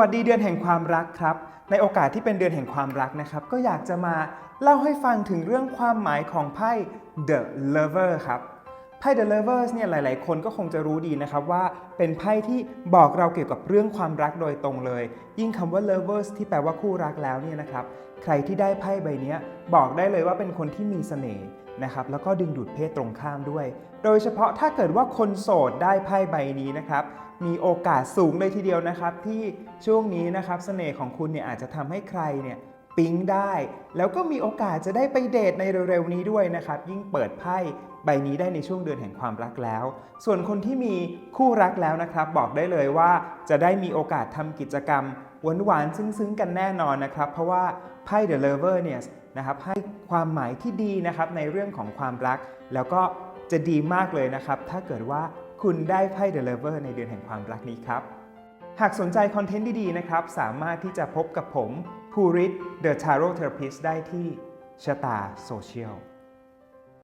วัสดีเดือนแห่งความรักครับ ในโอกาสที่เป็นเดือนแห่งความรักนะครับ ก็อยากจะมาเล่าให้ฟังถึงเรื่องความหมายของไพ่ The Lover ครับ ไพ่ The Lovers เนี่ยหลาย ๆ คนก็คงจะรู้ดีนะครับว่าเป็นไพ่ที่บอกเราเกี่ยวกับเรื่องความรักโดยตรงเลย ยิ่งคำว่า Lovers ที่แปลว่าคู่รักแล้วเนี่ยนะครับใครที่ได้ไพ่ใบนี้บอกได้เลยว่าเป็นคนที่มีเสน่ห์นะครับแล้วก็ดึงดูดเพศตรงข้ามด้วย โดยเฉพาะถ้าเกิดว่าคนโสดได้ไพ่ใบนี้นะครับมีโอกาสสูงเลยทีเดียวนะครับที่ช่วงนี้นะครับเสน่ห์ของคุณเนี่ยอาจจะทำให้ใครเนี่ย ปิ๊งได้ แล้วก็มีโอกาสจะได้ไปเดทในเร็วๆนี้ด้วยนะครับ ยิ่งเปิดไพ่ใบนี้ได้ในช่วงเดือนแห่งความรักแล้ว ส่วนคนที่มีคู่รักแล้วนะครับ บอกได้เลยว่าจะได้มีโอกาสทำกิจกรรมหวานๆซึ้งๆ กันแน่นอนนะครับ เพราะว่าไพ่ The Lover เนี่ยนะครับให้ความหมายที่ดีนะครับในเรื่องของความรัก แล้วก็จะดีมากเลยนะครับ ถ้าเกิดว่าคุณได้ไพ่ The Lover ในเดือนแห่งความรักนี้ครับ หากสนใจคอนเทนต์ดีๆนะครับ สามารถที่จะพบกับผม ภูริศ The Tarot Therapist ได้ที่ชะตาโซเชียล